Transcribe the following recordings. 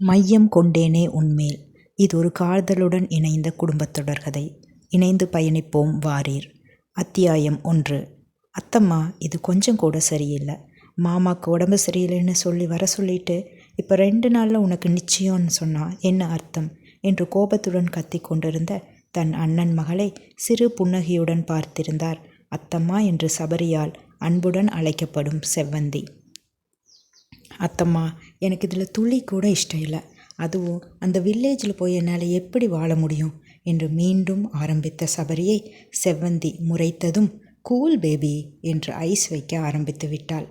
மையம் கொண்டேனே உன்மேல். இது ஒரு காதலுடன் இணைந்த குடும்பத் தொடர்கதை. இணைந்து பயணிப்போம் வாரீர். அத்தியாயம் ஒன்று. அத்தம்மா இது கொஞ்சம் கூட சரியில்லை. மாமாவுக்கு உடம்பு சரியில்லைன்னு சொல்லி வர சொல்லிட்டு இப்போ ரெண்டு நாளில் உனக்கு நிச்சயம்னு சொன்னால் என்ன அர்த்தம்? என்று கோபத்துடன் கத்தி கொண்டிருந்த தன் அண்ணன் மகளை சிறு புன்னகையுடன் பார்த்திருந்தார். அத்தம்மா என்று சபரியால் அன்புடன் அழைக்கப்படும் செவ்வந்தி. அத்தம்மா எனக்கு இதில் துளி கூட இஷ்டம் இல்லை. அதுவும் அந்த வில்லேஜில் போய் என்னால் எப்படி வாழ முடியும்? என்று மீண்டும் ஆரம்பித்த சபரியை செவ்வந்தி முறைத்ததும் கூல் பேபி என்று ஐஸ் வைக்க ஆரம்பித்து விட்டாள்.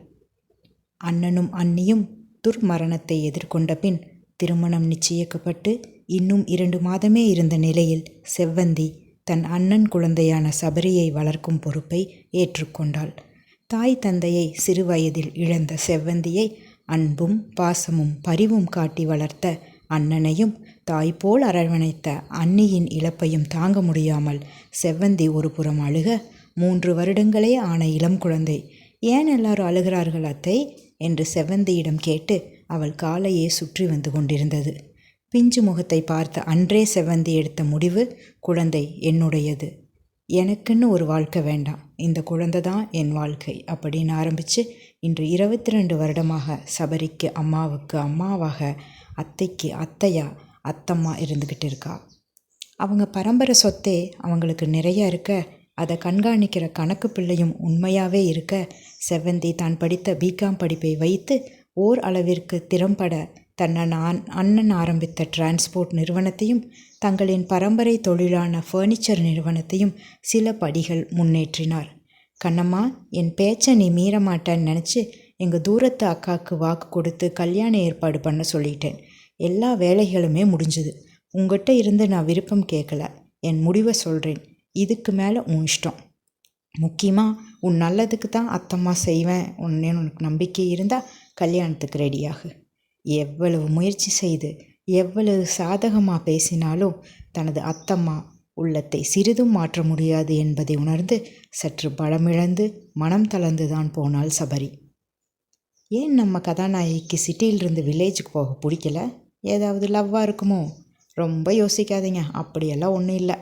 அண்ணனும் அண்ணியும் துர்மரணத்தை எதிர்கொண்ட பின் திருமணம் நிச்சயிக்கப்பட்டு இன்னும் இரண்டு மாதமே இருந்த நிலையில் செவ்வந்தி தன் அண்ணன் குழந்தையான சபரியை வளர்க்கும் பொறுப்பை ஏற்றுக்கொண்டாள். தாய் தந்தையை சிறுவயதில் இழந்த செவ்வந்தியை அன்பும் பாசமும் பரிவும் காட்டி வளர்த்த அண்ணனையும் தாய்போல் அரவணைத்த அன்னியின் இழப்பையும் தாங்க முடியாமல் செவ்வந்தி ஒரு புறம் அழுக மூன்று வருடங்களே ஆன இளம் குழந்தை ஏன் எல்லாரும் அழுகிறார்கள் அத்தை என்று செவ்வந்தியிடம் கேட்டு அவள் காலையே சுற்றி வந்து கொண்டிருந்தது. பிஞ்சு முகத்தை பார்த்த அன்றே செவ்வந்தி எடுத்த முடிவு குழந்தை என்னுடையது. எனக்குன்னு ஒரு வாழ்க்கை வேண்டாம். இந்த குழந்தை தான் என் வாழ்க்கை. அப்படின்னு ஆரம்பித்து இன்று இருபத்தி ரெண்டு வருடமாக சபரிக்கு அம்மாவுக்கு அம்மாவாக அத்தைக்கு அத்தையா அத்தம்மா இருந்துக்கிட்டு இருக்கா. அவங்க பரம்பரை சொத்தே அவங்களுக்கு நிறையா இருக்க அதை கண்காணிக்கிற கணக்கு பிள்ளையும் உண்மையாகவே இருக்க செவ்வந்தி தான் படித்த பிகாம் படிப்பை வைத்து ஓர் அளவிற்கு திறம்பட தன்னன் அண்ணன் ஆரம்பித்த டிரான்ஸ்போர்ட் நிறுவனத்தையும் தங்களின் பரம்பரை தொழிலான ஃபர்னிச்சர் நிறுவனத்தையும் சில படிகள் முன்னேற்றினார். கண்ணம்மா என் பேச்சை நீ மீறமாட்டேன்னு நினச்சி எங்கள் தூரத்து அக்காவுக்கு வாக்கு கொடுத்து கல்யாண ஏற்பாடு பண்ண சொல்லிட்டேன். எல்லா வேலைகளுமே முடிஞ்சுது. உங்ககிட்ட இருந்து நான் விருப்பம் கேட்கல. என் முடிவை சொல்கிறேன் இதுக்கு மேலே உன் இஷ்டம். முக்கியமாக உன் நல்லதுக்கு தான் அத்தம்மா செய்வேன். உன்னே உனக்கு நம்பிக்கை இருந்தால் கல்யாணத்துக்கு ரெடியாகு எவ்வளவு முயற்சி செய்து எவ்வளவு சாதகமாக பேசினாலும் தனது அத்தம்மா உள்ளத்தை சிறிதும் மாற்ற முடியாது என்பதை உணர்ந்து சற்று பலமிழந்து மனம் தளர்ந்துதான் போனாள் சபரி. ஏன் நம்ம கதாநாயகிக்கு சிட்டியிலிருந்து வில்லேஜுக்கு போக பிடிக்கல? ஏதாவது லவ்வாக இருக்குமோ? ரொம்ப யோசிக்காதீங்க அப்படியெல்லாம் ஒன்றும் இல்லை.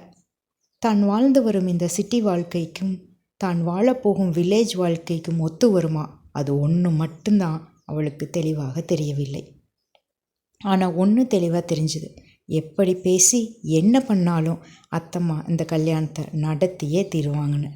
தான் வாழ்ந்து வரும் இந்த சிட்டி வாழ்க்கைக்கும் தான் வாழப்போகும் வில்லேஜ் வாழ்க்கைக்கும் ஒத்து வருமா? அது ஒன்று மட்டும்தான் அவளுக்கு தெளிவாக தெரியவில்லை. ஆனால் ஒன்று தெளிவாக தெரிஞ்சுது. எப்படி பேசி என்ன பண்ணாலும் அத்தம்மா இந்த கல்யாணத்தை நடத்தியே தீருவாங்கன்னு.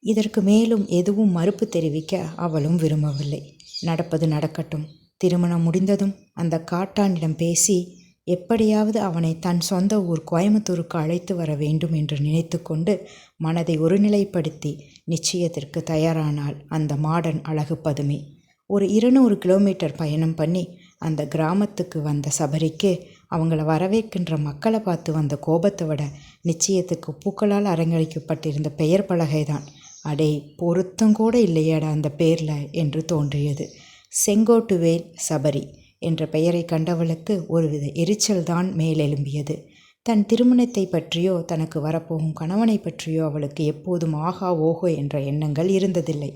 இதற்கு மேலும் எதுவும் மறுப்பு தெரிவிக்க அவளும் விரும்பவில்லை. நடப்பது நடக்கட்டும். திருமணம் முடிந்ததும் அந்த காட்டானிடம் பேசி எப்படியாவது அவனை தன் சொந்த ஊர் கோயம்புத்தூருக்கு அழைத்து வர வேண்டும் என்று நினைத்து கொண்டு மனதை ஒருநிலைப்படுத்தி நிச்சயத்திற்கு தயாரானாள் அந்த மாடன் அழகு பதுமை. ஒரு இருநூறு கிலோமீட்டர் பயணம் பண்ணி அந்த கிராமத்துக்கு வந்த சபரிக்கு அவங்கள வரவேற்கின்ற மக்களை பார்த்து வந்த கோபத்தை விட நிச்சயத்துக்கு பூக்களால் அரங்கழிக்கப்பட்டிருந்த பெயர் பலகை தான் அடே பொருத்தம் கூட இல்லையாடா அந்த பேரில் என்று தோன்றியது. செங்கோட்டுவேல் சபரி என்ற பெயரை கண்டவளுக்கு ஒருவித எரிச்சல் தான் மேலெலும்பியது தன் திருமணத்தை பற்றியோ தனக்கு வரப்போகும் கணவனை பற்றியோ அவளுக்கு எப்போதும் ஆகா ஓஹோ என்ற எண்ணங்கள் இருந்ததில்லை.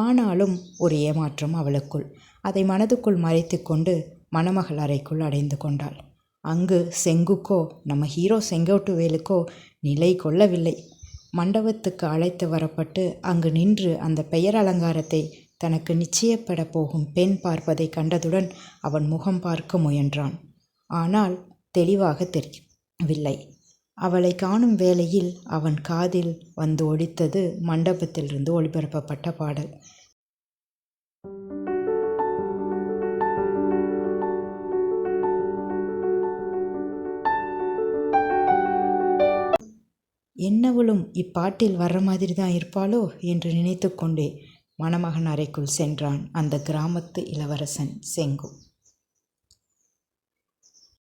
ஆனாலும் ஒரு ஏமாற்றம் அவளுக்குள். அதை மனதுக்குள் மறைத்து கொண்டு மணமகள் அறைக்குள் அடைந்து கொண்டாள். அங்கு செங்குக்கோ நம்ம ஹீரோ செங்கோட்டுவேலுக்கோ நிலை கொள்ளவில்லை. மண்டபத்துக்கு அழைத்து வரப்பட்டு அங்கு நின்று அந்த பெயர் அலங்காரத்தை தனக்கு நிச்சயப்பட போகும் பெண் பார்ப்பதை கண்டதுடன் அவன் முகம் பார்க்க முயன்றான். ஆனால் தெளிவாக தெரியவில்லை. அவளை காணும் வேளையில் அவன் காதில் வந்து ஒழித்தது மண்டபத்திலிருந்து ஒளிபரப்பப்பட்ட பாடல். என்னவளும் இப்பாட்டில் வர்ற மாதிரி தான் இருப்பாளோ என்று நினைத்து கொண்டே மணமகன் அறைக்குள் சென்றான் அந்த கிராமத்து இளவரசன் செங்கு.